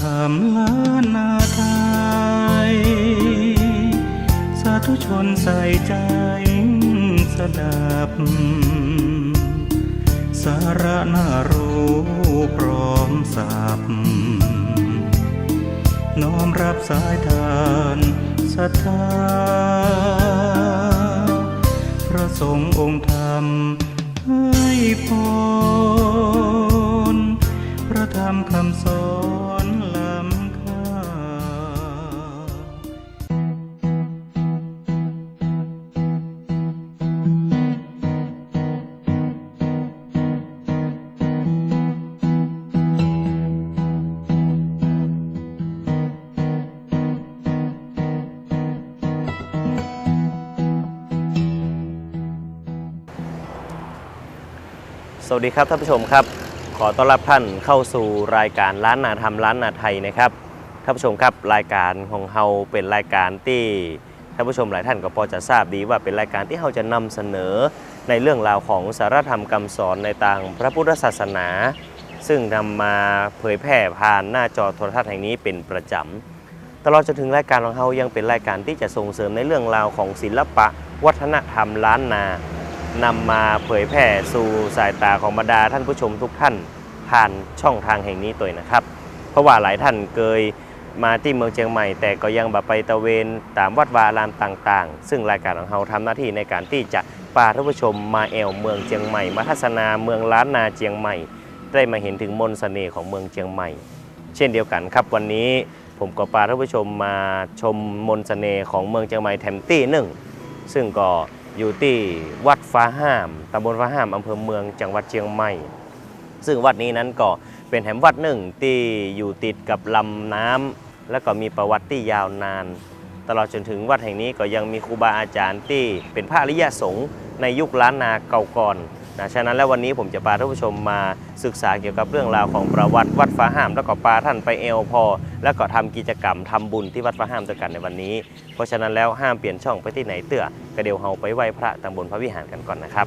ธรรมล้านนาไทย สาธุชนใส่ใจสดับ สาระน่ารู้พร้อมสับน้อมรับสายทานศรัทธา พระสงฆ์องค์ธรรมให้พร สวัสดีครับท่านผู้ชมครับ ขอต้อนรับท่านเข้าสู่รายการล้านนาธรรมล้านนาไทยนะครับท่านผู้ชมครับรายการของเฮาเป็นรายการที่ท่านผู้ชมหลายท่านก็พอจะทราบดีว่าเป็นรายการที่เฮาจะนำเสนอในเรื่องราวของสารธรรมคำสอนในต่างพระพุทธศาสนา ซึ่งนำมาเผยแพร่ผ่านหน้าจอโทรทัศน์แห่งนี้เป็นประจำตลอดจนถึงรายการของเรายังเป็นรายการที่จะส่งเสริมในเรื่องราวของศิลปะ วัฒนธรรมล้านนา นำมาเผยแพร่สู่สายตาของบรรดาท่านผู้ชมทุกท่านผ่านช่องทางแห่งนี้ตัวนะครับ เพราะว่าหลายท่านเคยมาที่เมืองเชียงใหม่ แต่ก็ยังแบบไปตะเวนตามวัดวาอารามต่างๆ ซึ่งรายการของเราทำหน้าที่ในการที่จะพาท่านผู้ชมมาแอวเมืองเชียงใหม่ มาทัศนาเมืองล้านนาเชียงใหม่ ได้มาเห็นถึงมนต์เสน่ห์ของเมืองเชียงใหม่ เช่นเดียวกันครับวันนี้ผมก็พาท่านผู้ชมมาชมมนต์เสน่ห์ของเมืองเชียงใหม่แถมตี้หนึ่งซึ่งก็ อยู่ที่วัดฟ้าห้ามตำบลฟ้าห้ามอำเภอเมืองจังหวัดเชียงใหม่ ซึ่งวัดนี้นั้นก็เป็นแห่งวัดหนึ่งที่อยู่ติดกับลำน้ำและก็มีประวัติที่ยาวนาน ตลอดจนถึงวัดแห่งนี้ก็ยังมีครูบาอาจารย์ที่เป็นพระอริยสงฆ์ในยุคล้านนาเก่าก่อน นะฉะนั้นแล้ววันนี้ผมจะพาท่านผู้ชมมาศึกษาเกี่ยวกับเรื่องราวของประวัติวัดฟ้าห้าม แล้วก็ปาท่านไปเอลพอ แล้วก็ทำกิจกรรมทำบุญที่วัดฟ้าห้ามด้วยกันในวันนี้ เพราะฉะนั้นแล้วห้ามเปลี่ยนช่องไปที่ไหนเตื้อกระเดียวเฮาไปไหว้พระตำบลพระวิหารกันก่อนนะครับ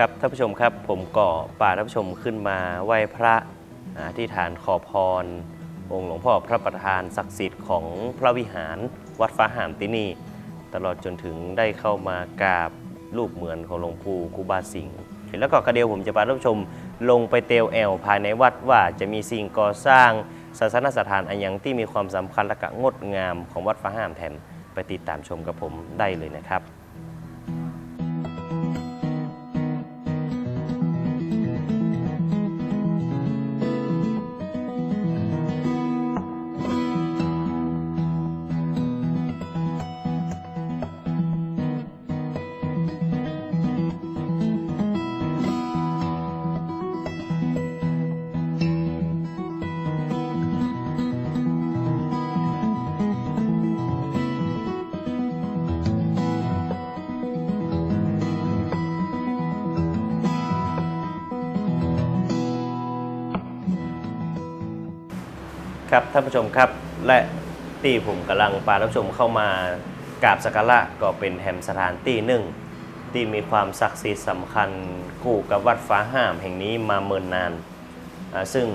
ครับท่านผู้ชมครับผมก็ป่าท่านผู้ชมขึ้นมาไหว้พระที่ฐานขอพร องค์หลวงพ่อพระประธานศักดิ์สิทธิ์ของพระวิหารวัดฟ้าหามที่นี่ ตลอดจนถึงได้เข้ามากราบรูปเหมือนของหลวงปู่ครูบาสิงห์แล้วก็กระเดียวผมจะพาท่านผู้ชมลงไปเตลแอลภายในวัดว่าจะมีสิ่งก่อสร้างศาสนสถานอันยังที่มีความสำคัญและก็งดงามของวัดฟ้าหามแทนไปติดตามชมกับผมได้เลยนะครับ ครับท่านผู้ชมครับและที่ผมกำลังพาท่านผู้ชมเข้ามากราบสักการะก็เป็นแห่มสถานที่หนึ่ง ที่มีความศักดิ์สิทธิ์สำคัญคู่กับวัดฟ้าห้ามแห่งนี้มาเมินนานอ่าซึ่ง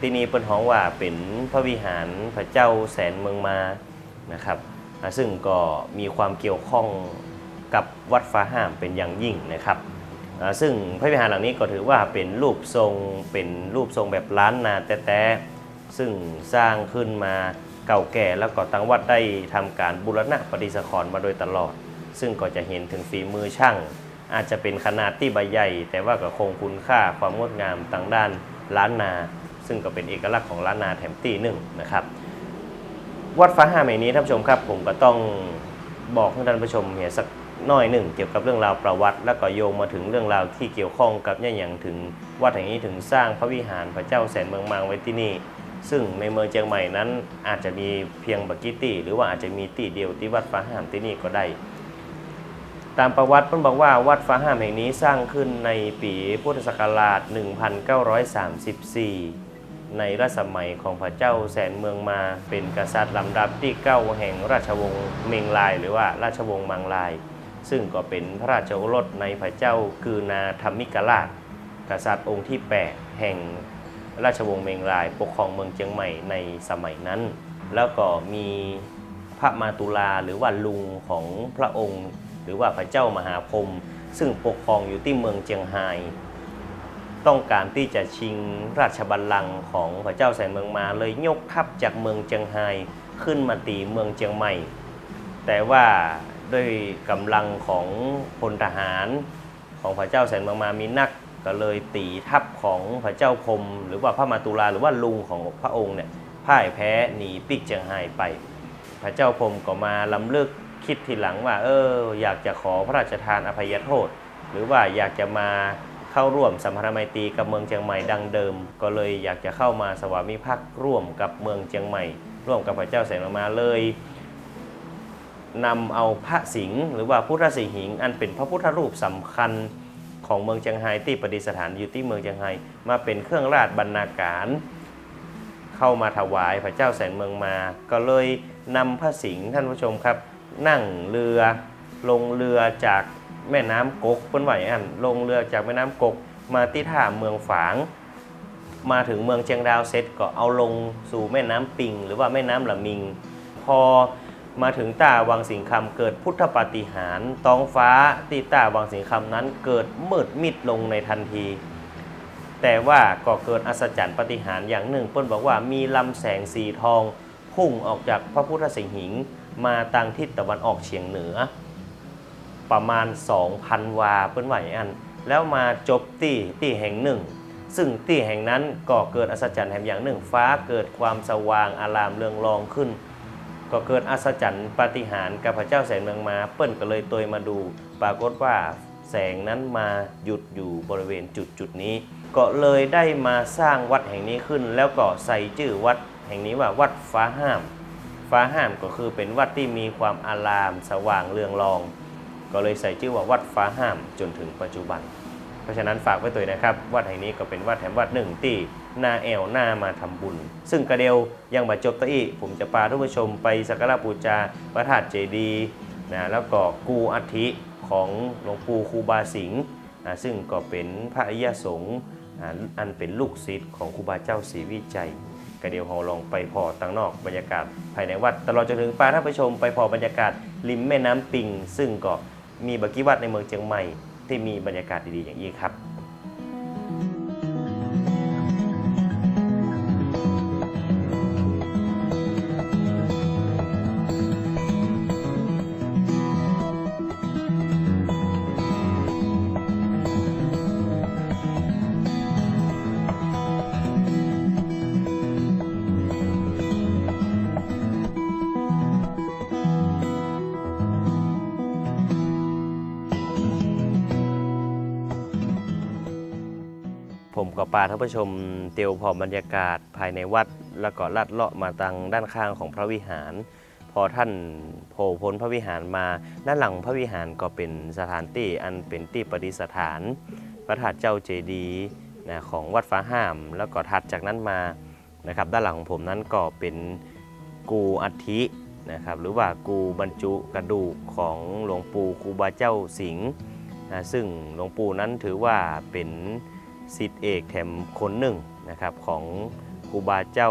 ที่นี้เปิ้นฮ้องว่าเป็นพระวิหารพระเจ้าแสนเมืองมานะครับอ่าซึ่งก็มีความเกี่ยวข้องกับวัดฟ้าห้ามเป็นอย่างยิ่งนะครับอ่าซึ่งพระวิหารหลังนี้ก็ถือว่าเป็นรูปทรงเป็นรูปทรงแบบล้านนาแต้ ซึ่งสร้างขึ้นมาเก่าแก่แล้วก็ตั้งวัดได้ทำการบูรณะปฏิสังขรณ์มาโดยตลอด ซึ่งก็จะเห็นถึงฝีมือช่าง อาจจะเป็นขนาดที่ใบใหญ่ แต่ว่าก็คงคุณค่าความงดงามต่างด้านล้านนา ซึ่งก็เป็นเอกลักษณ์ของล้านนาแถมตีหนึ่งนะครับ วัดฟ้าห้าแห่งนี้ท่านผู้ชมครับ ผมก็ต้องบอกให้ท่านผู้ชมเห็นสักน้อยหนึ่งเกี่ยวกับเรื่องราวประวัติ แล้วก็โยงมาถึงเรื่องราวที่เกี่ยวข้องกับเนี่ยอย่างถึงวัดแห่งนี้ถึงสร้างพระวิหารพระเจ้าแสนเมืองมางไว้ที่นี่ ซึ่งในเมืองเชียงใหม่นั้นอาจจะมีเพียงบักกิตี้หรือว่าอาจจะมีตีเดียวที่วัดฟ้าห้ามที่นี่ก็ได้ ตามประวัติเพิ่นบอกว่าวัดฟ้าห้ามแห่งนี้สร้างขึ้นในปีพุทธศักราช 1934 ในรัชสมัยของพระเจ้าแสนเมืองมาเป็นกษัตริย์ลำดับที่เก้าแห่งราชวงศ์เมงลาย หรือว่าราชวงศ์มังลาย ซึ่งก็เป็นพระราชโอรสในพระเจ้ากือนาธรรมิกราช กษัตริย์องค์ที่ 8 แห่ง ราชวงศ์เมงลาย ปกครองเมืองเชียงใหม่ในสมัยนั้น แล้วก็มีพระมาตุลาหรือว่าลุงของพระองค์ หรือว่าพระเจ้ามหาพรมซึ่งปกครองอยู่ที่เมืองเจียงไฮ้ต้องการที่จะชิงราชบัลลังก์ของพระเจ้าแสนเมืองมาเลยยกทัพจากเมืองเจียงไฮ้ขึ้นมาตีเมืองเจียงใหม่ แต่ว่าด้วยกำลังของพลทหารของพระเจ้าแสนเมืองมามีนัก ก็เลยตีทัพของพระเจ้าพมหรือว่าพระมาตุลาหรือว่าลุงของพระองค์เนี่ยพ่ายแพ้หนีปีกเจียงไฮ้ไป พระเจ้าพมก็มาลำเลึกคิดทีหลังว่า เออ อยากจะขอพระราชทานอภัยโทษ หรือว่าอยากจะมาเข้าร่วมสัมพันธไมตรีกับเมืองเชียงใหม่ดังเดิม ก็เลยอยากจะเข้ามาสวามิภักดิ์ร่วมกับเมืองเชียงใหม่ ร่วมกับพระเจ้าแสนมาเลยนำเอาพระสิงห์หรือว่าพุทธสิหิงค์อันเป็นพระพุทธรูปสำคัญ ของเมืองเชียงไฮ้ที่ประดิษฐานอยู่ที่เมืองเชียงไฮ้มาเป็นเครื่องราชบรรณาการเข้ามาถวายพระเจ้าแสนเมืองมา ก็เลยนำพระสิงห์ท่านผู้ชมครับ นั่งเรือลงเรือจากแม่น้ำกกเปิ้นไหวอันลงเรือจากแม่น้ำกกมาที่ท่าเมืองฝาง มาถึงเมืองเชียงดาวเสร็จก็เอาลงสู่แม่น้ำปิง หรือว่าแม่น้ำละมิง พอ มาถึงตาวังสิงคำเกิดพุทธปฏิหารท้องฟ้าที่ตาวังสิงคำนั้นเกิดมืดมิดลงในทันที แต่ว่าก็เกิดอัศจรรย์ปฏิหารอย่างหนึ่งเปิ้นบอกว่ามีลำแสงสีทอง พุ่งออกจากพระพุทธสิงหิง มาทางทิศตะวันออกเฉียงเหนือ ประมาณ 2,000 วาเปิ้นว่าอย่างนั้นแล้วมาจบที่ที่แห่งหนึ่งซึ่งที่แห่งนั้นก็เกิดอัศจรรย์แห่งอย่างหนึ่งฟ้าเกิดความสว่างอารามเรืองรองขึ้น ก็เกิดอัศจรรย์ปาฏิหาริย์กับพระเจ้าแสนเมืองมา เปิ้นก็เลยตัวมาดู ปรากฏว่าแสงนั้นมาหยุดอยู่บริเวณจุดจุดนี้ ก็เลยได้มาสร้างวัดแห่งนี้ขึ้น แล้วก็ใส่ชื่อวัดแห่งนี้ว่าวัดฟ้าห้าม ฟ้าห้ามก็คือเป็นวัดที่มีความอาราม สว่างเรืองรอง ก็เลยใส่ชื่อว่าวัดฟ้าห้ามจนถึงปัจจุบัน เพราะฉะนั้นฝากไว้ตัวนะครับ วัดแห่งนี้ก็เป็นวัดแถมวัดหนึ่งที่ นาแอวหน้ามาทำบุญ ซึ่งกระเดียวยังบาจบตะอีผมจะพาทุกผู้ชมไปสักการะบูชาพระธาตุเจดีย์นะแล้วก็กูอัฐิของหลวงปู่ครูบาสิงห์นะซึ่งก็เป็นพระอริยสงฆ์อันเป็นลูกศิษย์ของครูบาเจ้าศรีวิจัยกระเดียวเราลองไปพอตังนอกบรรยากาศภายในวัดตลอดจนถึงปาท่านผู้ชมไปพอบรรยากาศริมแม่น้ำปิง ซึ่งก็มีบักกี้วัดในเมืองเชียงใหม่ที่มีบรรยากาศดีๆอย่างนี้ครับ ผมกับปาท่านผู้ชมเตียวพอบรรยากาศภายในวัด แล้วก็ลัดเลาะมาทางด้านข้างของพระวิหาร พอท่านโผล่พ้นพระวิหารมาด้านหลังพระวิหารก็เป็นสถานที่อันเป็นที่ประดิษฐาน พระธาตุเจ้าเจดีย์นะของวัดฟ้าห้าม แล้วก็ถัดจากนั้นมานะครับ ด้านหลังของผมนั้นก็เป็นกูอัฐินะครับหรือว่ากูบรรจุกระดูกของหลวงปู่ครูบาเจ้าสิงห์นะซึ่งหลวงปู่นั้นถือว่าเป็น สิทธิเอกแถมคนหนึ่งนะครับของครูบาเจ้า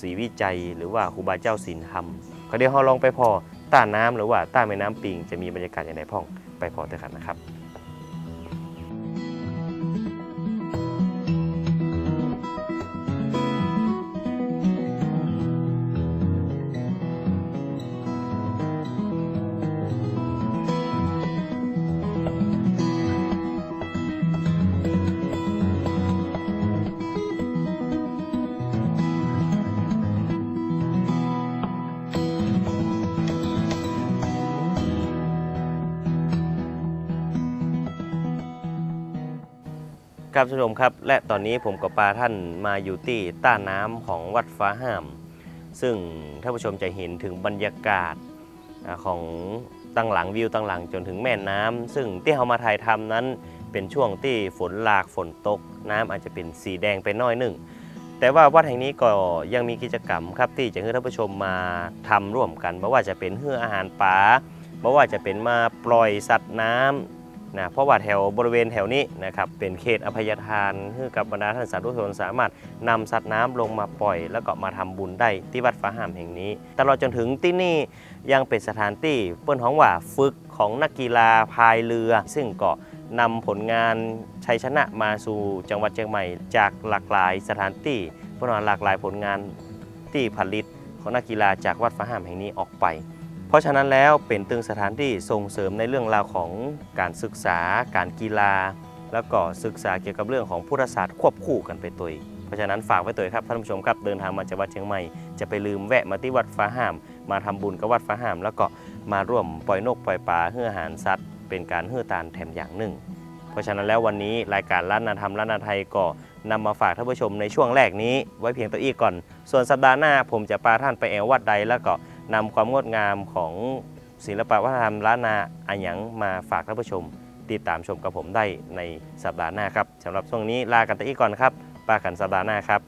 ศรีวิจัย หรือว่าครูบาเจ้าศีลธรรมเขาเดี๋ยวเราลองไปพอต้านน้ำหรือว่าต้แม่น้ำปิงจะมีบรรยากาศอย่างไรพ่องไปพอเถอะครับนะครับ ครับท่านผู้ชมครับ และตอนนี้ผมกับปาท่านมาอยู่ที่ต้าน้ำของวัดฟ้าห้าม ซึ่งท่านผู้ชมจะเห็นถึงบรรยากาศของตั้งหลังวิวตั้งหลังจนถึงแม่น้ำซึ่งที่เรามาถ่ายทำนั้นเป็นช่วงที่ฝนหลากฝนตก น้ำอาจจะเป็นสีแดงไปน้อยหนึ่งแต่ว่าวัดแห่งนี้ก็ยังมีกิจกรรมครับที่จะให้ท่านผู้ชมมาทำร่วมกันไม่ว่าจะเป็นเฮืออาหารป่าไม่ว่าจะเป็นมาปล่อยสัตว์น้ำ นะเพราะว่าแถวบริเวณแถวนี้นะครับเป็นเขตอภัยทานให้กับบรรดาท่านสาธุชนสามารถนำสัตว์น้ำลงมาปล่อย แล้วก็มาทำบุญได้ที่วัดฟ้าหามแห่งนี้ ตลอดจนถึงที่นี่ยังเป็นสถานที่เปิ้นห้องว่าฝึกของนักกีฬาพายเรือ ซึ่งก็นำผลงานชัยชนะมาสู่จังหวัดเชียงใหม่ จากหลากหลายสถานที่เปิ้นว่าหลากหลายผลงานที่ผลิตของนักกีฬาจากวัดฟ้าหามแห่งนี้ออกไป เพราะฉะนั้นแล้วเป็นตึงสถานที่ส่งเสริมในเรื่องราวของการศึกษา การกีฬา แล้วก็ศึกษาเกี่ยวกับเรื่องของพุทธศาสตร์ควบคู่กันไปตัวเองเพราะฉะนั้นฝากไว้ตัวครับท่านผู้ชมครับเดินทางมาจากวัดเชียงใหม่จะไปลืมแวะมาที่วัดฟ้าห้าม มาทำบุญกับวัดฟ้าห้าม แล้วก็มาร่วมปล่อยนกปล่อยปลาเพื่ออาหารสัตว์ เป็นการเฮือตานแถมอย่างหนึ่ง เพราะฉะนั้นแล้ววันนี้รายการล้านนาธรรมล้านนาไทยก็นำมาฝากท่านผู้ชมในช่วงแรกนี้ ไว้เพียงตัวอีกก่อน ส่วนสัปดาห์หน้าผมจะพาท่านไปแอววัดใดแล้วก็ นำความงดงามของศิลปวัฒนธรรมล้านนาอันยังมาฝากท่านผู้ชม ติดตามชมกับผมได้ในสัปดาห์หน้าครับสำหรับช่วงนี้ลากันตะอีกก่อนครับปากันสัปดาห์หน้าครับ